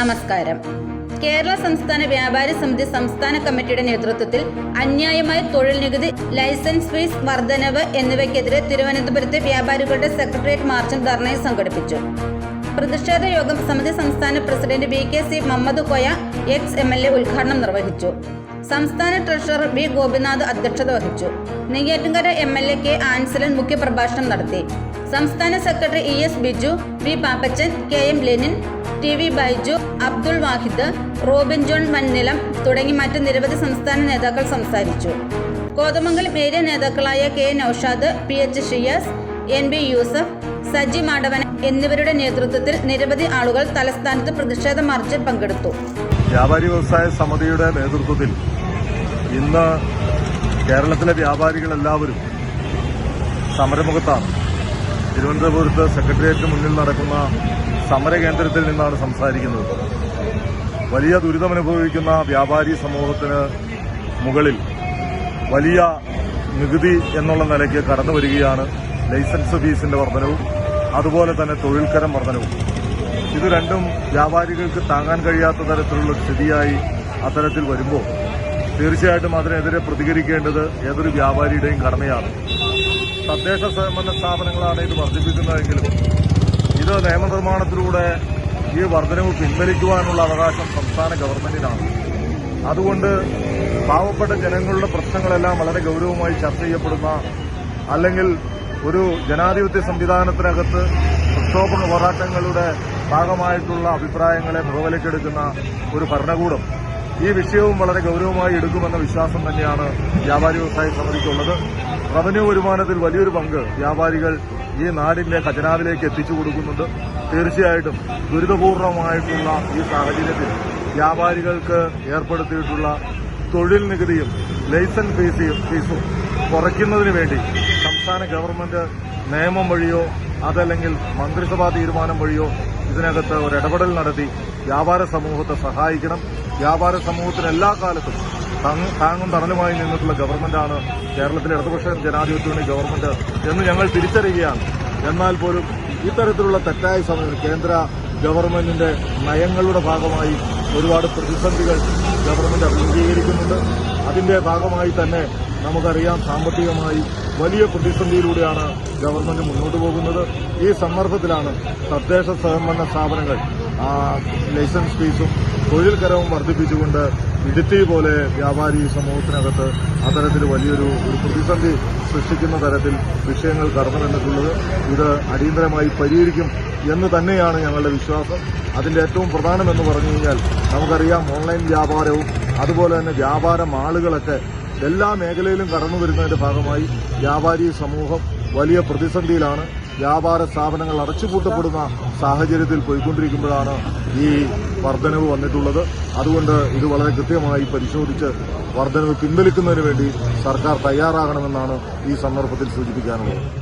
നമസ്കാരം. കേരള സംസ്ഥാന വ്യാപാരി സമിതി സംസ്ഥാന കമ്മിറ്റിയുടെ നേതൃത്വത്തിൽ അന്യായമായ തൊഴിൽ നികുതി ലൈസൻസ് ഫീസ് വർധനവ് എന്നിവയ്ക്കെതിരെ തിരുവനന്തപുരത്തെ വ്യാപാരികളുടെ സെക്രട്ടേറിയറ്റ് മാർച്ചും ധർണയും സംഘടിപ്പിച്ചു. പ്രതിഷേധ യോഗം സമിതി സംസ്ഥാന president V K C Muhammad Koya ex M L A ഉദ്ഘാടനം നിർവഹിച്ചു. സംസ്ഥാന ട്രഷറർ ബി ഗോപിനാഥ് അധ്യക്ഷത വഹിച്ചു. Neyyattinkara M L A K Ansalan മുഖ്യപ്രഭാഷണം നടത്തി. സംസ്ഥാന secretary E S Biju V Pappachan K M Lenin T V Baiju Abdul Wahid Robin John Mannilam തുടങ്ങി മറ്റ് നിരവധി സംസ്ഥാന നേതാക്കൾ സംസാരിച്ചു. കോതമംഗലം ഏരിയ നേതാക്കളായ K Noushad P H Shiyas N B Yusuf Saji Madavan എന്നിവരുടെ നേതൃത്വത്തിൽ നിരവധി ആളുകൾ തലസ്ഥാനത്ത് പ്രതിഷേധ മാർച്ചിൽ പങ്കെടുത്തു. വ്യാപാരി വ്യവസായ സമിതിയുടെ നേതൃത്വത്തിൽ ഇന്ന് കേരളത്തിലെ വ്യാപാരികളെല്ലാവരും സമരമുഖത്താണ്. തിരുവനന്തപുരത്ത് സെക്രട്ടേറിയറ്റിന് മുന്നിൽ നടക്കുന്ന സമരകേന്ദ്രത്തിൽ നിന്നാണ് സംസാരിക്കുന്നത്. വലിയ ദുരിതമനുഭവിക്കുന്ന വ്യാപാരി സമൂഹത്തിന് മുകളിൽ വലിയ നികുതി എന്നുള്ള നിലയ്ക്ക് കടന്നു വരികയാണ് ലൈസൻസ് ഫീസിന്റെ വർധനവും അതുപോലെ തന്നെ തൊഴിൽക്കരം വർധനവും. ഇത് രണ്ടും വ്യാപാരികൾക്ക് താങ്ങാൻ കഴിയാത്ത തരത്തിലുള്ള സ്ഥിതിയായി അത്തരത്തിൽ വരുമ്പോൾ തീർച്ചയായിട്ടും അതിനെതിരെ പ്രതികരിക്കേണ്ടത് ഏതൊരു വ്യാപാരിയുടെയും കടമയാണ്. തദ്ദേശ സ്വയംഭരണ സ്ഥാപനങ്ങളാണ് ഇത് വർദ്ധിപ്പിക്കുന്നതെങ്കിലും ഇത് നിയമനിർമ്മാണത്തിലൂടെ ഈ വർധനവ് പിൻവലിക്കുവാനുള്ള അവകാശം സംസ്ഥാന ഗവൺമെന്റിനാണ്. അതുകൊണ്ട് പാവപ്പെട്ട ജനങ്ങളുടെ പ്രശ്നങ്ങളെല്ലാം വളരെ ഗൌരവമായി ചർച്ച ചെയ്യപ്പെടുന്ന അല്ലെങ്കിൽ ഒരു ജനാധിപത്യ സംവിധാനത്തിനകത്ത് പ്രക്ഷോഭ പോരാട്ടങ്ങളുടെ ഭാഗമായിട്ടുള്ള അഭിപ്രായങ്ങളെ മുഖവിലക്കെടുക്കുന്ന ഒരു ഭരണകൂടം ഈ വിഷയവും വളരെ ഗൌരവമായി എടുക്കുമെന്ന വിശ്വാസം തന്നെയാണ് വ്യാപാരി വ്യവസായ സമിതിക്കുള്ളത്. റവന്യൂ വരുമാനത്തിൽ വലിയൊരു പങ്ക് വ്യാപാരികൾ ഈ നാടിന്റെ ഖജനാവിലേക്ക് എത്തിച്ചു കൊടുക്കുന്നുണ്ട്. തീർച്ചയായിട്ടും ദുരിതപൂർണമായിട്ടുള്ള ഈ സാഹചര്യത്തിൽ വ്യാപാരികൾക്ക് ഏർപ്പെടുത്തിയിട്ടുള്ള തൊഴിൽ നികുതിയും ലൈസൻസ് ഫീസും ഫീസും കുറയ്ക്കുന്നതിന് വേണ്ടി സംസ്ഥാന ഗവൺമെന്റ് നിയമം വഴിയോ അതല്ലെങ്കിൽ മന്ത്രിസഭാ തീരുമാനം വഴിയോ ഇതിനകത്ത് ഒരു ഇടപെടൽ നടത്തി വ്യാപാര സമൂഹത്തെ സഹായിക്കണം. വ്യാപാര സമൂഹത്തിന് എല്ലാ കാലത്തും താങ്ങ്- തണലുമായി നിന്നിട്ടുള്ള ഗവൺമെന്റാണ് കേരളത്തിലെ ഇടതുപക്ഷ ജനാധിപത്യ ഗവൺമെന്റ് എന്ന് ഞങ്ങൾ തിരിച്ചറിയുകയാണ്. എന്നാൽ പോലും ഇത്തരത്തിലുള്ള തെറ്റായ സമയം കേന്ദ്ര ഗവൺമെന്റിന്റെ നയങ്ങളുടെ ഭാഗമായി ഒരുപാട് പ്രതിസന്ധികൾ ഗവൺമെന്റ് അഭിമുഖീകരിക്കുന്നുണ്ട് അതിന്റെ ഭാഗമായി തന്നെ നമുക്കറിയാം സാമ്പത്തികമായി വലിയ പ്രതിസന്ധിയിലൂടെയാണ് ഗവൺമെന്റ് മുന്നോട്ട് പോകുന്നത്. ഈ സന്ദർഭത്തിലാണ് തദ്ദേശ സ്വയംഭരണ സ്ഥാപനങ്ങൾ ലൈസൻസ് ഫീസും തൊഴിൽ കരവും വർദ്ധിപ്പിച്ചുകൊണ്ട് ഇടുത്തി പോലെ വ്യാപാരി സമൂഹത്തിനകത്ത് അത്തരത്തിൽ വലിയൊരു ഒരു പ്രതിസന്ധി സൃഷ്ടിക്കുന്ന തരത്തിൽ വിഷയങ്ങൾ കടന്നു വന്നിട്ടുള്ളത് ഇത് അടിയന്തരമായി പരിഹരിക്കും എന്ന് തന്നെയാണ് ഞങ്ങളുടെ വിശ്വാസം. അതിന്റെ ഏറ്റവും പ്രധാനമെന്ന് പറഞ്ഞു കഴിഞ്ഞാൽ നമുക്കറിയാം ഓൺലൈൻ വ്യാപാരവും അതുപോലെ തന്നെ വ്യാപാര മാളുകളൊക്കെ എല്ലാ മേഖലയിലും കടന്നു വരുന്നതിന്റെ ഭാഗമായി വ്യാപാരി സമൂഹം വലിയ പ്രതിസന്ധിയിലാണ്. വ്യാപാര സ്ഥാപനങ്ങൾ അടച്ചുപൂട്ടപ്പെടുന്ന സാഹചര്യത്തിൽ പോയിക്കൊണ്ടിരിക്കുമ്പോഴാണ് ഈ വർധനവ് വന്നിട്ടുള്ളത്. അതുകൊണ്ട് ഇത് വളരെ കൃത്യമായി പരിശോധിച്ച് വർധനവ് പിൻവലിക്കുന്നതിന് വേണ്ടി സർക്കാർ തയ്യാറാകണമെന്നാണ് ഈ സന്ദർഭത്തിൽ സൂചിപ്പിക്കാനുള്ളത്.